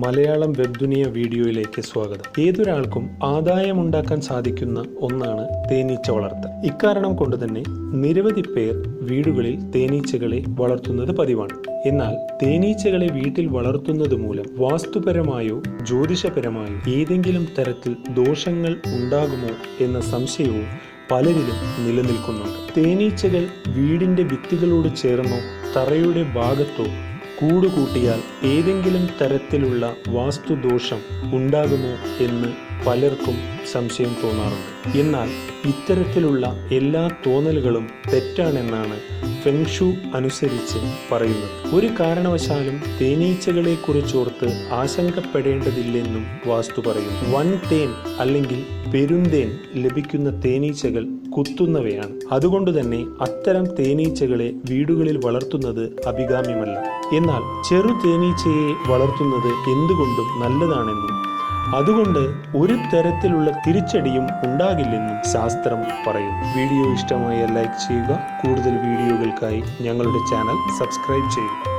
മലയാളം വെബ്ദുനിയ വീഡിയോയിലേക്ക് സ്വാഗതം. ഏതൊരാൾക്കും ആദായമുണ്ടാക്കാൻ സാധിക്കുന്ന ഒന്നാണ് തേനീച്ച വളർത്തൽ. ഇക്കാരണം കൊണ്ട് തന്നെ നിരവധി പേർ വീടുകളിൽ തേനീച്ചകളെ വളർത്തുന്നത് പതിവാണ്. എന്നാൽ തേനീച്ചകളെ വീട്ടിൽ വളർത്തുന്നത് മൂലം വാസ്തുപരമായോ ജ്യോതിഷപരമായോ ഏതെങ്കിലും തരത്തിൽ ദോഷങ്ങൾ ഉണ്ടാകുമോ എന്ന സംശയവും പലരിലും നിലനിൽക്കുന്നുണ്ട്. തേനീച്ചകൾ വീടിന്റെ ഭിത്തികളോട് ചേർന്നോ തറയുടെ ഭാഗത്തോ കൂട് കൂട്ടിയാൽ ഏതെങ്കിലും തരത്തിലുള്ള വാസ്തുദോഷം ഉണ്ടാകുമോ എന്ന് പലർക്കും സംശയം തോന്നാറുണ്ട്. എന്നാൽ ഇത്തരത്തിലുള്ള എല്ലാ തോന്നലുകളും തെറ്റാണെന്നാണ് ഫെങ്ഷു അനുസരിച്ച് പറയുന്നത്. ഒരു കാരണവശാലും തേനീച്ചകളെ കുറിച്ചോർത്ത് ആശങ്കപ്പെടേണ്ടതില്ലെന്നും വാസ്തു പറയുന്നു. വൺ തേൻ അല്ലെങ്കിൽ പെരുന്തേൻ ലഭിക്കുന്ന തേനീച്ചകൾ കുത്തുന്നവയാണ്. അതുകൊണ്ട് തന്നെ അത്തരം തേനീച്ചകളെ വീടുകളിൽ വളർത്തുന്നത് അഭികാമ്യമല്ല. എന്നാൽ ചെറു തേനീച്ചയെ വളർത്തുന്നത് എന്തുകൊണ്ടും നല്ലതാണെന്നും അതുകൊണ്ട് ഒരു തരത്തിലുള്ള തിരിച്ചടിയും ഉണ്ടാകില്ലെന്നും ശാസ്ത്രം പറയുന്നു. വീഡിയോ ഇഷ്ടമായ ലൈക്ക് ചെയ്യുക. കൂടുതൽ വീഡിയോകൾക്കായി ഞങ്ങളുടെ ചാനൽ സബ്സ്ക്രൈബ് ചെയ്യുക.